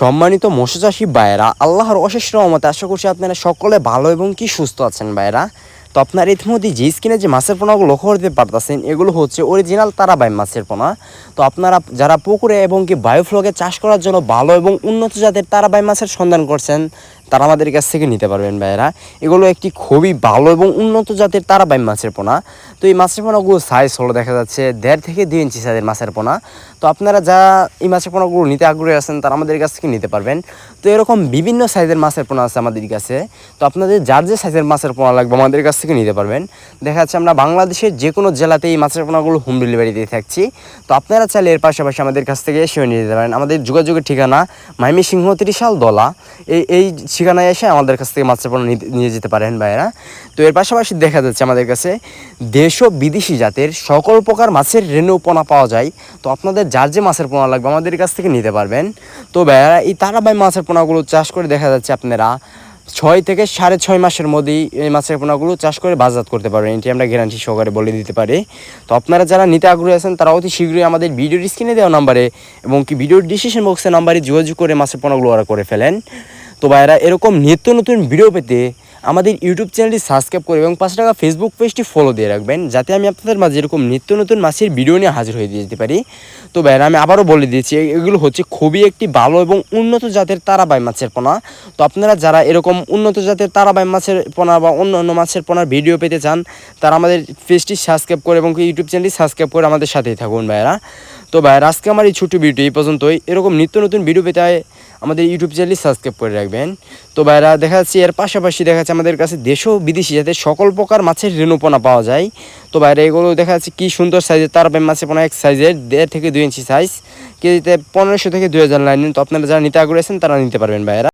সম্মানিত মৎস্য চাষী আল্লাহর অশেষ রহমতে আশা করছি আপনারা সকলে ভালো এবং কি সুস্থ আছেন ভাইয়েরা? তো আপনার ইতিমধ্যে যে স্কিনে যে মাছের পোনাগুলো লক্ষ্য করতে পারতেছেন, এগুলো হচ্ছে অরিজিনাল তারাবাই মাছের পোনা। তো আপনারা যারা পুকুরে এবং কি বায়োফ্লগে চাষ করার জন্য ভালো এবং উন্নত জাতের তারাবাই মাছের সন্ধান করছেন তারা আমাদের কাছ থেকে নিতে পারবেন ভাইয়েরা। এগুলো একটি খুবই ভালো এবং উন্নত জাতের তারাবাই মাছের পোনা। তো এই মাছের পোনাগুলো সাইজ হলো দেখা যাচ্ছে দেড় থেকে দুই ইঞ্চি সাইজের মাছের পোনা। তো আপনারা যা এই মাছের পোনাগুলো নিতে আগ্রহী আছেন, তারা আমাদের কাছ থেকে নিতে পারবেন। তো এরকম বিভিন্ন সাইজের মাছের পোনা আছে আমাদের কাছে। তো আপনাদের যার যে সাইজের মাছের পোনা লাগবে, আমাদের কাছ থেকে নিতে পারবেন। দেখা যাচ্ছে আমরা বাংলাদেশের যে কোনো জেলাতে এই মাছের পোনাগুলো হোম ডেলিভারি দিয়ে থাকছি। তো আপনারা চাইলে এর পাশাপাশি আমাদের কাছ থেকে এসেও নিয়ে যেতে পারেন। আমাদের যোগাযোগের ঠিকানা মাইমি সিংহ ত্রিশাল দলা। এই এই ঠিকানায় এসে আমাদের কাছ থেকে মাছের নিতে- নিয়ে যেতে পারেন ভাইয়েরা। তো এর পাশাপাশি দেখা যাচ্ছে আমাদের কাছে দেশ ও বিদেশি জাতের সকল প্রকার মাছের রেণু পোনা পাওয়া যায়। তো আপনাদের যার যে মাছের পোনা লাগবে আমাদের কাছ থেকে নিতে পারবেন। তো ভাইয়েরা, এই তারাবাই মাছের পোনাগুলো চাষ করে দেখা যাচ্ছে আপনারা ছয় থেকে সাড়ে ছয় মাসের মধ্যেই এই মাছের পোনাগুলো চাষ করে বাজার করতে পারবেন। এটি আমরা গ্যারান্টি সহকারে বলে দিতে পারি। তো আপনারা যারা নিতে আগ্রহী আছেন, তারা অতি শীঘ্রই আমাদের ভিডিওর স্ক্রিনে দেওয়া নাম্বারে এবং কি ভিডিওর ডিসিশন বক্সের নাম্বারে যোগাযোগ করে মাছের পোনাগুলো অর্ডার করে ফেলেন। তো ভাইয়েরা, এরকম নিত্য নতুন ভিডিও পেতে আমাদের ইউটিউব চ্যানেলটি সাবস্ক্রাইব করে এবং পাঁচ টাকা ফেসবুক পেজটি ফলো দিয়ে রাখবেন, যাতে আমি আপনাদের মাঝে এরকম নিত্য নতুন মাছের ভিডিও নিয়ে হাজির হয়ে দিয়ে যেতে পারি। তো ভাইয়েরা, আমি আবারও বলে দিয়েছি এগুলো হচ্ছে খুবই একটি ভালো এবং উন্নত জাতের তারাবাই মাছের পোনা। তো আপনারা যারা এরকম উন্নত জাতের তারাবাই মাছের পোনা বা অন্য অন্য মাছের পোনার ভিডিও পেতে চান, তারা আমাদের পেজটি সাবস্ক্রাইব করে এবং ইউটিউব চ্যানেলটি সাবস্ক্রাইব করে আমাদের সাথেই থাকুন ভাইয়েরা। তো ভাই আজকে আমার এই ছোটো ভিডিও এই পর্যন্তই। এরকম নিত্য নতুন ভিডিও পেতে আমাদের ইউটিউব চ্যানেলটি সাবস্ক্রাইব করে রাখবেন। তো ভাইরা, দেখা যাচ্ছে এর পাশাপাশি দেখা যাচ্ছে আমাদের কাছে দেশ ও বিদেশি যাতে সকল প্রকার মাছের রেণুপোনা পাওয়া যায়। তো বাইরে এগুলো দেখা যাচ্ছে কী সুন্দর সাইজের তার মাছের পোনা এক সাইজের দেড় থেকে দুই ইঞ্চি সাইজ কেজিতে পনেরোশো থেকে দুই হাজার লাইন তো আপনারা যারা নিতে আগ্রহ আছেন, তারা নিতে পারবেন ভাইয়েরা।